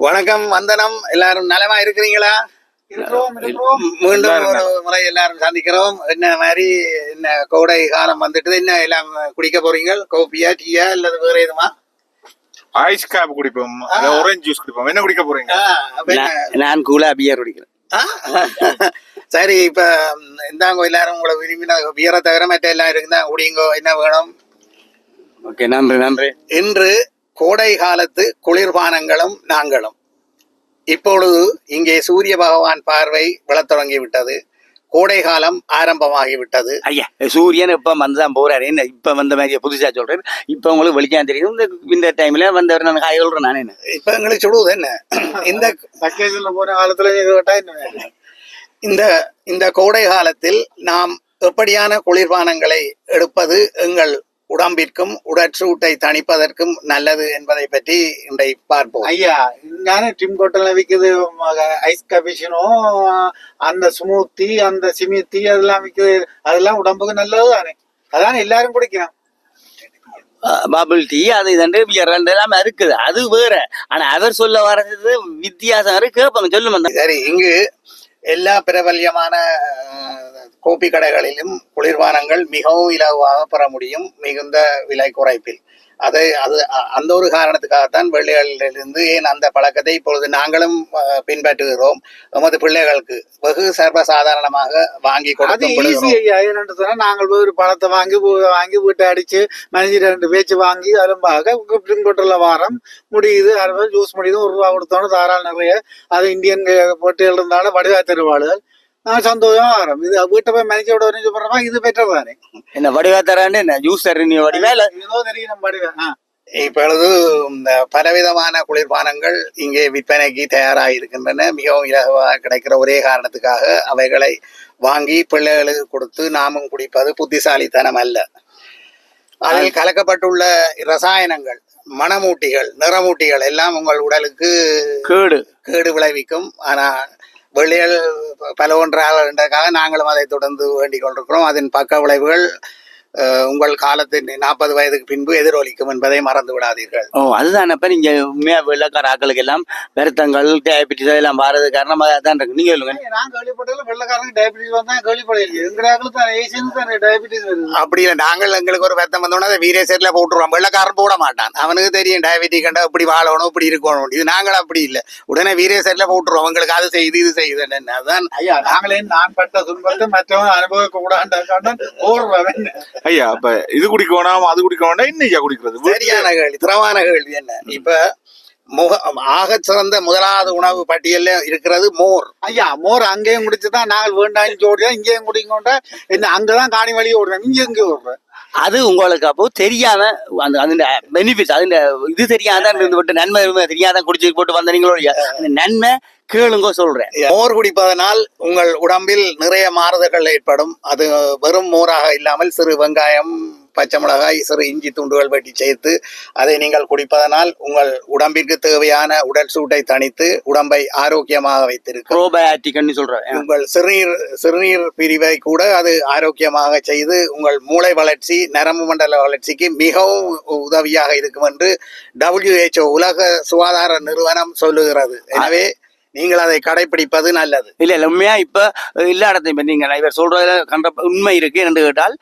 வணக்கம் வந்தனம். எல்லாரும் நலமா இருக்கிறீங்களா? மீண்டும் ஒரு முறை எல்லாரும் சந்திக்கிறோம். என்ன மாதிரி என்ன கோடை காலம் வந்துட்டு என்ன எல்லாம் குடிக்க போறீங்க கோப்பியா டீயா அல்லது வேற எதுமா? ஐஸ் காப் குடிப்போம். ஆரஞ்சு ஜூஸ் குடிப்போம். என்ன குடிக்க போறீங்க? நான் கூலா பியர் குடிக்கிறேன்? சரி இப்ப இந்தாங்க எல்லாரும் உங்களை விரும்பின பியரை தவிர மற்ற எல்லாம் இருக்குதா? குடிங்கோ என்ன வேணும்? ஓகே நன்றி நன்றி. இன்று கோடை காலத்து குளிர்பானங்களும் நாங்களும். இப்பொழுது இங்கே சூரிய பகவான் பார்வை விழத் தொடங்கி விட்டது கோடை காலம் ஆரம்பமாகி விட்டது ஐயா சூரியன் இப்ப வந்துதான் போறாரு. என்ன இப்ப வந்த மாதிரி புதுசா சொல்றேன். இப்ப உங்களுக்கு வெளிச்சம் தெரியும். இந்த இந்த டைம்ல வந்தவர் நான் காய் சொல்றேன் நான் என்ன? இப்ப எங்களுக்கு சுடுவது என்ன? இந்த வெக்கேஷன்ல போன காலத்துல இந்த இந்த கோடை காலத்தில் நாம் எப்படியான குளிர்பானங்களை எடுப்பது எங்கள் உடம்பிற்கும் உடற்சூட்டை தணிப்பதற்கும் நல்லது என்பதை பற்றி இன்றை பார்ப்போம். ஐயா ஞான டிம் கோட்டல்ல விக்குது ஐஸ் கபிஷனோ அந்த ஸ்மூத்தி அந்த சிமித்தி அதெல்லாம் விக்குது. அதெல்லாம் உடம்புக்கு நல்லது தானே அதானே எல்லாரும் குடிக்கணும். பபிள் டீ அது இதண்டு பியர் ரெண்டு எல்லாம் இருக்குது. அது வேற. ஆனா அவர் சொல்ல வர்றது வித்தியாசம் இருக்கு. கேட்பாங்க சொல்லுங்க. சரி இங்கு எல்லா பிரபல்யமான கோபி கடைகளிலும் குளிர்பானங்கள் மிகவும் இலகுவாக பெற முடியும் மிகுந்த விலை குறைப்பில். அதை அது அந்த ஒரு காரணத்துக்காகத்தான் வெள்ளைகளிலிருந்து ஏன் அந்த பழக்கத்தை இப்பொழுது நாங்களும் பின்பற்றுகிறோம்? எமது பிள்ளைகளுக்கு வெகு சர்வசாதாரணமாக வாங்கி சொன்னா நாங்கள் போய் ஒரு பழத்தை வாங்கி வாங்கி வீட்டை அடிச்சு மனுஷன் ரெண்டு பேச்சு வாங்கி அரும்பாக கோட்டல்ல வாரம் முடியுது. அறுபது ஜூஸ் முடியுது. ஒரு ரூபா கொடுத்தோன்னு தாராள நிறைய அது இந்தியன் போட்டிகள் இருந்தாலும் வடிவா தருவாளுகள். சந்தோஷமா வரோம் இது வீட்டை போய் மனுஷோட வரைஞ்சு போடுறோமா இது பெட்டர் தானே என்ன வடிவா தரான்னு என்ன ஜூஸ் தரீங்க வடிவா இல்ல ஏதோ தெரியும் நம்ம வடிவா ஆ. இப்பொழுது இந்த பலவிதமான குளிர்பானங்கள் இங்கே விற்பனைக்கு தயாராக இருக்கின்றன மிகவும் இலகுவாக கிடைக்கிற ஒரே காரணத்துக்காக அவைகளை வாங்கி பிள்ளைகளுக்கு கொடுத்து நாமும் குடிப்பது புத்திசாலித்தனம் அல்ல அதில் கலக்கப்பட்டுள்ள ரசாயனங்கள் மணமூட்டிகள் நிறமூட்டிகள் எல்லாம் உங்கள் உடலுக்கு கேடு கேடு விளைவிக்கும் ஆனால் வெளியில் பல ஒன்றாக நாங்களும் அதை தொடர்ந்து வேண்டிக் கொண்டிருக்கிறோம். அதன் பக்க விளைவுகள் உங்கள் காலத்தின் நாற்பது வயதுக்கு பின்பு எதிரொலிக்கும் என்பதை மறந்து விடாதீர்கள். ஓ அதுதான் இப்ப நீங்க உண்மையா வெள்ளக்கார ஆக்களுக்கு எல்லாம் வருத்தங்கள் டயபிட்டிஸ் எல்லாம் வாரது காரணம் அதான் இருக்கு. நீங்க சொல்லுங்க. நான் கேள்விப்பட்டதுல வெள்ளக்காரங்க டயபிட்டிஸ் வந்தா கேள்விப்படையில எங்களுக்கு டயபிட்டிஸ் வருது. அப்படி இல்லை. நாங்கள் எங்களுக்கு ஒரு வெத்தம் வந்தோன்னா அதை வீரேசரில் போட்டுருவோம். வெள்ளக்காரன் போட மாட்டான். அவனுக்கு தெரியும் டயபெட்டிக் கண்டா இப்படி வாழணும் இப்படி இருக்கணும். இது நாங்கள் அப்படி இல்லை. உடனே வீரேசரில் போட்டுருவோம். அவங்களுக்கு அது செய்து இது செய்யுது அதான் ஐயா நாங்களே நான் பட்ட துன்பத்தை மற்றவங்க அனுபவிக்க கூடாது ஓடுறவன் ஐயா அப்ப இது குடிக்கணும் அது குடிக்கணும் என்ன ஐயா குடிக்கிறது? சரியான கேள்வி திறமான கேள்வி என்ன? இப்ப முக ஆகச் சிறந்த முதலாவது உணவு பட்டியல்ல இருக்கிறது மோர். ஐயா மோர் அங்கேயும் குடிச்சுதான் நாங்கள் வேண்டாம் ஓடுறோம் இங்கேயும் குடிக்கோண்டா என்ன அங்கதான் காணி வழி ஓடுறோம் இங்க எங்க ஓடுறோம் அது உங்களுக்கு அப்போ தெரியாம அந்த அந்த பெனிஃபிட்ஸ் அது இது தெரியாத விட்டு நன்மை தெரியாத குடிச்சு போட்டு வந்தீங்களோ நன்மை கேளுங்க சொல்றேன். மோர் குடிப்பதனால் உங்கள் உடம்பில் நிறைய மாறுதல்கள் ஏற்படும். அது வெறும் மோராக இல்லாமல் சிறு வெங்காயம் பச்சை மிளகாய் சிறு இஞ்சி துண்டுகள் வெட்டி சேர்த்து அதை நீங்கள் குடிப்பதனால் உங்கள் உடம்பிற்கு தேவையான உடல் சூட்டை தணித்து உடம்பை ஆரோக்கியமாக வைத்திருக்கும். ப்ரோபயாட்டிக்னு சொல்றேன் உங்கள் சிறுநீர் சிறுநீர் பிரிவை கூட அது ஆரோக்கியமாக செய்து உங்கள் மூளை வளர்ச்சி நரம்பு மண்டல வளர்ச்சிக்கு மிகவும் உதவியாக இருக்கும் என்று WHO உலக சுகாதார நிறுவனம் சொல்லுகிறது. எனவே நீங்கள் அதை கடைபிடிப்பது நல்லது. இல்ல இல்ல உண்மையா இப்ப எல்லா இடத்தையும் இப்ப நீங்க இவர் சொல்றதுல கண்ட உண்மை இருக்கு என்று கேட்டால்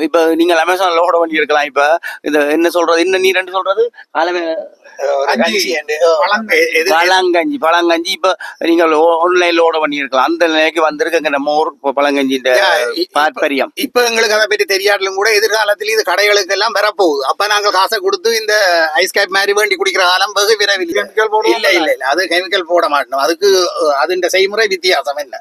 இப்ப நீங்கள் அமேசான்ல ஓட வேண்டி இருக்கலாம் இப்ப. இது என்ன சொல்றது? என்ன நீ ரெண்டு சொல்றது? காலமே என்று பழங்கஞ்சி. பழங்கஞ்சி பழங்கஞ்சி இப்ப நீங்கள் ஆன்லைன்ல ஓட பண்ணி இருக்கலாம். அந்த நிலைக்கு வந்திருக்குங்க இந்த மோர் பழங்கஞ்சி இந்த யா, இ- இப்ப- பாரம்பரியம். இப்ப எங்களுக்கு அதை பற்றி தெரியாட்டிலும் கூட எதிர்காலத்தில் இது கடைகளுக்கு எல்லாம் வரப்போகுது. அப்ப நாங்கள் காசை கொடுத்து இந்த ஐஸ் கேப் மாதிரி வேண்டி குடிக்கிற காலம் வெகு விரைவில் இல்ல இல்ல இல்ல. அது கெமிக்கல் போட மாட்டோம். அதுக்கு அதுண்ட செய்முறை வித்தியாசம் என்ன?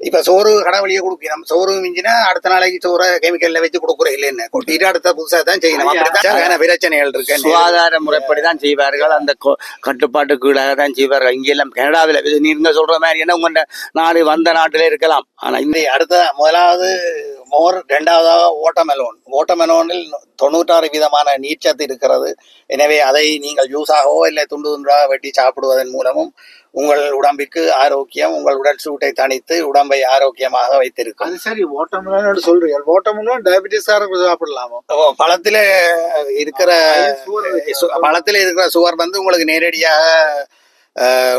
இப்ப சோறு கடவுளிய கொடுக்கணும் சோறு மிஞ்சினா அடுத்த நாளைக்கு சோறை கெமிக்கல்ல வச்சு கொடுக்குறோம் இல்ல என்ன? கொட்டிட்டு அடுத்த புதுசா தான் செய்யணும். அப்படித்தான் வேற பிரச்சனைகள் இருக்கு. சுகாதார முறைப்படி தான் செய்வார்கள். அந்த கட்டுப்பாட்டுக்கு கீழாக தான் செய்வார்கள். இங்கெல்லாம் கனடாவில் நீங்க சொல்ற மாதிரி என்ன உங்க நாடு வந்த நாட்டிலே இருக்கலாம். ஆனா இந்த அடுத்த முதலாவது மோர் இரண்டாவதாக ஓட்டமெலோன் ஓட்டமெலோனில் தொண்ணூற்றாறு விதமான நீர்ச்சத்து இருக்கிறது. எனவே அதை நீங்கள் ஜூஸாகவோ இல்லை துண்டு துண்டாக வெட்டி சாப்பிடுவதன் மூலமும் உங்கள் உடம்பிற்கு ஆரோக்கியம் உங்கள் உடல் சூட்டை தணித்து உடம்பை ஆரோக்கியமாக வைத்திருக்கும். அது சரி ஓட்டமுன்னு சொல்றீங்க. ஓட்டமுன்னு டயபிட்டிஸ் சாப்பிடலாமோ? பழத்தில இருக்கிற பழத்தில இருக்கிற சுகர் வந்து உங்களுக்கு நேரடியாக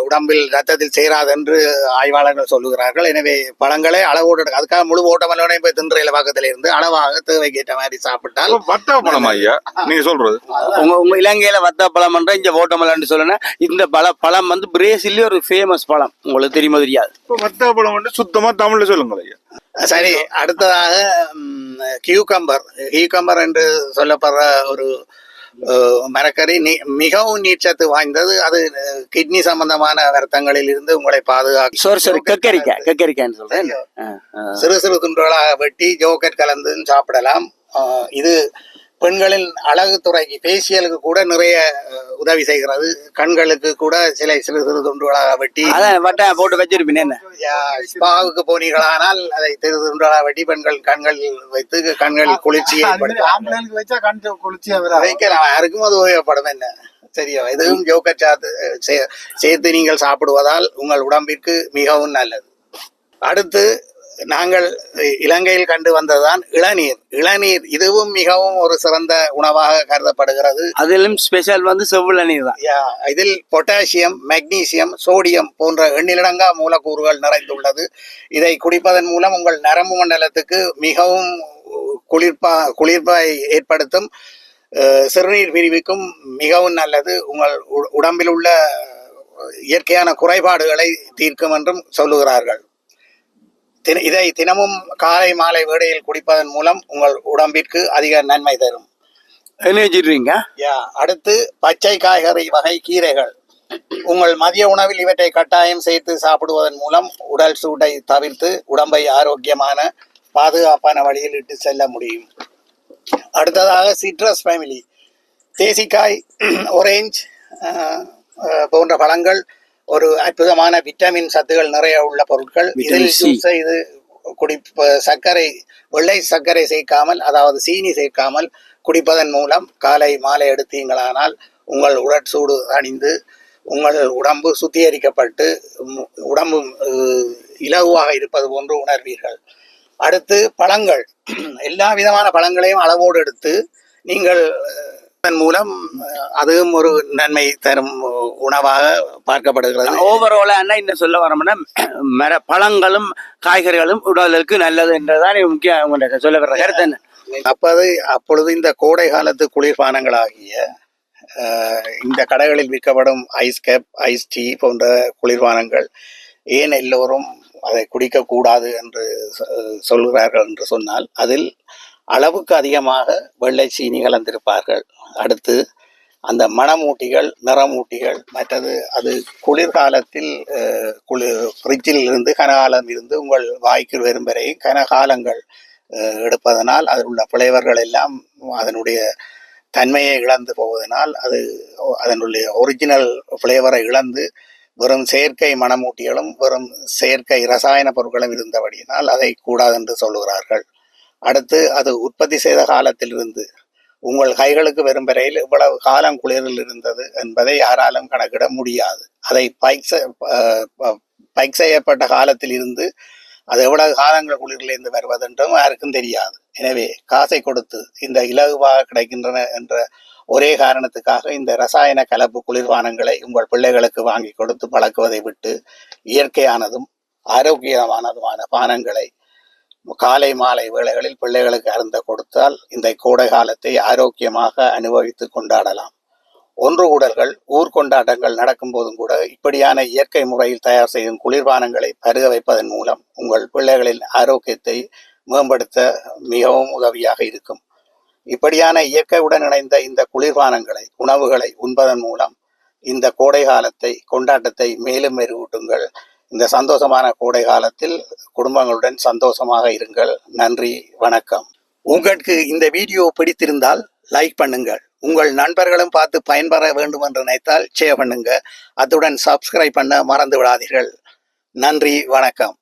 உடம்பில் ரத்தத்தில் சேராது என்று ஆய்வாளர்கள் சொல்லுகிறார்கள். எனவே பழங்களை அளவோடு அதுக்காக முழு ஓட்டமல்லோடையும் போய் தின்றையில பக்கத்துல இருந்து அளவாக தேவைக்கு ஏற்ற மாதிரி சாப்பிட்டால் வத்தா பழம் ஐயா? நீங்க சொல்றது. உங்க உங்க இலங்கையில வத்த பழம் என்ற இங்க ஓட்டமல்லன்னு சொல்லுனா இந்த பழ பழம் வந்து பிரேசில்ல ஒரு ஃபேமஸ் பழம். உங்களுக்கு தெரியுமா தெரியாது? வத்தா பழம் வந்து சுத்தமா தமிழ்ல சொல்லுங்க ஐயா. சரி அடுத்ததாக கியூகம்பர் கியூகம்பர் என்று சொல்லப்படுற ஒரு மரக்கறி நி- மிகவும் நீர்ச்சத்து வாய்ந்தது. அது கிட்னி சம்பந்தமான வருத்தங்களில் இருந்து உங்களை பாதுகாக்கும். சாரி சாரி கக்கரிக்காய் கக்கரிக்காய்ன்னு சொல்றேன். சிறு சிறு துண்டுகளாக வெட்டி ஜோக்கெட் கலந்து சாப்பிடலாம். இது பெண்களின் அழகு துறைக்கு பேசியலுக்கு கூட நிறைய உதவி செய்கிறது. கண்களுக்கு கூட சில சிறு சிறு துண்டுகளாக வெட்டி. அதான் வட்டை போட்டு வச்சிருப்பீங்க ஸ்பாவுக்கு போனீர்களானால் அதை சிறு துண்டுகளாக வெட்டி பெண்கள் கண்களில் வைத்து கண்களில் குளிர்ச்சியை வைக்கலாம். யாருக்கும் அது உபயோகப்படும் என்ன? சரியா? இதுவும் ஜோக்கர் சாத்து சேர்த்து நீங்கள் சாப்பிடுவதால் உங்கள் உடம்பிற்கு மிகவும் நல்லது. அடுத்து நாங்கள் இலங்கையில் கண்டு வந்ததுதான் இளநீர். இளநீர் இதுவும் மிகவும் ஒரு சிறந்த உணவாக கருதப்படுகிறது. அதிலும் ஸ்பெஷல் வந்து செவ்வள நீர் தான். இதில் பொட்டாசியம் மெக்னீசியம் சோடியம் போன்ற எண்ணிலடங்கா மூலக்கூறுகள் நிறைந்துள்ளது. இதை குடிப்பதன் மூலம் உங்கள் நரம்பு மண்டலத்துக்கு மிகவும் குளிர்பா குளிர்ப்பை ஏற்படுத்தும் சிறுநீர் பிரிவுக்கும் மிகவும் நல்லது. உங்கள் உடம்பில் உள்ள இயற்கையான குறைபாடுகளை தீர்க்கும் என்றும் சொல்லுகிறார்கள். தின- இதை தினமும் காலை மாலை வேளையில் குடிப்பதன் மூலம் உங்கள் உடம்பிற்கு அதிக நன்மை தரும். எனர்ஜி ட்ரிங்கா யா அடுத்து பச்சை காய்கறி வகை கீரைகள். உங்கள் மதிய உணவில் இவற்றை கட்டாயம் சேர்த்து சாப்பிடுவதன் மூலம் உடல் சூட்டை தவிர்த்து உடம்பை ஆரோக்கியமான பாதுகாப்பான வழியில் இட்டு செல்ல முடியும். அடுத்ததாக சிட்ரஸ் ஃபேமிலி. தேசிக்காய் ஒரேஞ்ச் போன்ற பழங்கள் ஒரு அற்புதமான விட்டமின் சத்துகள் நிறைய உள்ள பொருட்கள். இதில். ஜூஸ் செய்து குடி சர்க்கரை வெள்ளை சர்க்கரை சேர்க்காமல் அதாவது சீனி சேர்க்காமல் குடிப்பதன் மூலம் காலை மாலை எடுத்தீங்களானால் உங்கள் உடற்சூடு அணிந்து உங்கள் உடம்பு சுத்திகரிக்கப்பட்டு உடம்பு இலகுவாக இருப்பது போன்று உணர்வீர்கள். அடுத்து பழங்கள். எல்லா விதமான பழங்களையும் அளவோடு எடுத்து நீங்கள் அதன் மூலம் அதுவும் ஒரு நன்மை தரும் உணவாக பார்க்கப்படுகிறது. ஓவராலா என்ன என்ன சொல்ல வரோம்னா மர பழங்களும் காய்கறிகளும் உடலுக்கு நல்லது என்றுதான் முக்கிய சொல்ல வர்ற கருத்து என்ன? அப்போது அப்பொழுது இந்த கோடை காலத்து குளிர்பானங்களாகிய இந்த கடைகளில் விற்கப்படும் ஐஸ் கேப் ஐஸ் டீ போன்ற குளிர்பானங்கள் ஏன் எல்லோரும் அதை குடிக்கக்கூடாது என்று சொல்கிறார்கள் என்று சொன்னால் அதில் அளவுக்கு அதிகமாக வெள்ளை சீனி கலந்திருப்பார்கள். அடுத்து அந்த மணமூட்டிகள் நிறமூட்டிகள் மற்றது அது குளிர்காலத்தில் குளிர் ஃப்ரிட்ஜில் இருந்து கனகாலம் இருந்து உங்கள் வாய்க்கு வரும் வரை கனகாலங்கள் எடுப்பதனால் அதில் உள்ள பிளேவர்கள் எல்லாம் அதனுடைய தன்மையை இழந்து போவதனால் அது அதனுடைய ஒரிஜினல் ஃப்ளேவரை இழந்து வெறும் செயற்கை மணமூட்டிகளும் வெறும் செயற்கை ரசாயன பொருட்களும் இருந்தபடியினால் அதை கூடாது என்று சொல்லுகிறார்கள். அடுத்து அது உற்பத்தி செய்த காலத்திலிருந்து உங்கள் கைகளுக்கு வரும் வரையில் இவ்வளவு காலம் குளிரில் இருந்தது என்பதை யாராலும் கணக்கிட முடியாது. அதை பைக் ப- பைக் செய்யப்பட்ட காலத்தில் இருந்து அது எவ்வளவு காலங்கள் குளிரிலிருந்து வருவதென்றும் யாருக்கும் தெரியாது. எனவே காசை கொடுத்து இந்த இலகுவாக கிடைக்கின்றன என்ற ஒரே காரணத்துக்காக இந்த ரசாயன கலப்பு குளிர்பானங்களை உங்கள் பிள்ளைகளுக்கு வாங்கி கொடுத்து பழக்குவதை விட்டு இயற்கையானதும் ஆரோக்கியமானதுமான பானங்களை காலை மாலை வேளைகளில் பிள்ளைகளுக்கு அருந்த கொடுத்தால் இந்த கோடை காலத்தை ஆரோக்கியமாக அனுபவித்து கொண்டாடலாம். ஒன்று கூடல்கள் ஊர் கொண்டாட்டங்கள் நடக்கும் போதும் கூட இப்படியான இயற்கை முறையில் தயார் செய்யும் குளிர்பானங்களை பருக வைப்பதன் மூலம் உங்கள் பிள்ளைகளின் ஆரோக்கியத்தை மேம்படுத்த மிகவும் உதவியாக இருக்கும். இப்படியான இயற்கையுடன் இணைந்த இந்த குளிர்பானங்களை உணவுகளை உண்பதன் மூலம் இந்த கோடை காலத்தை கொண்டாட்டத்தை மேலும் மெருகூட்டுங்கள். இந்த சந்தோஷமான கோடை காலத்தில் குடும்பங்களுடன் சந்தோஷமாக இருங்கள். நன்றி வணக்கம். உங்களுக்கு இந்த வீடியோ பிடித்திருந்தால் லைக் பண்ணுங்கள். உங்கள் நண்பர்களும் பார்த்து பயன்பெற வேண்டும் என்று நினைத்தால் ஷேர் பண்ணுங்க. அத்துடன் சப்ஸ்கிரைப் பண்ண மறந்து விடாதீர்கள். நன்றி வணக்கம்.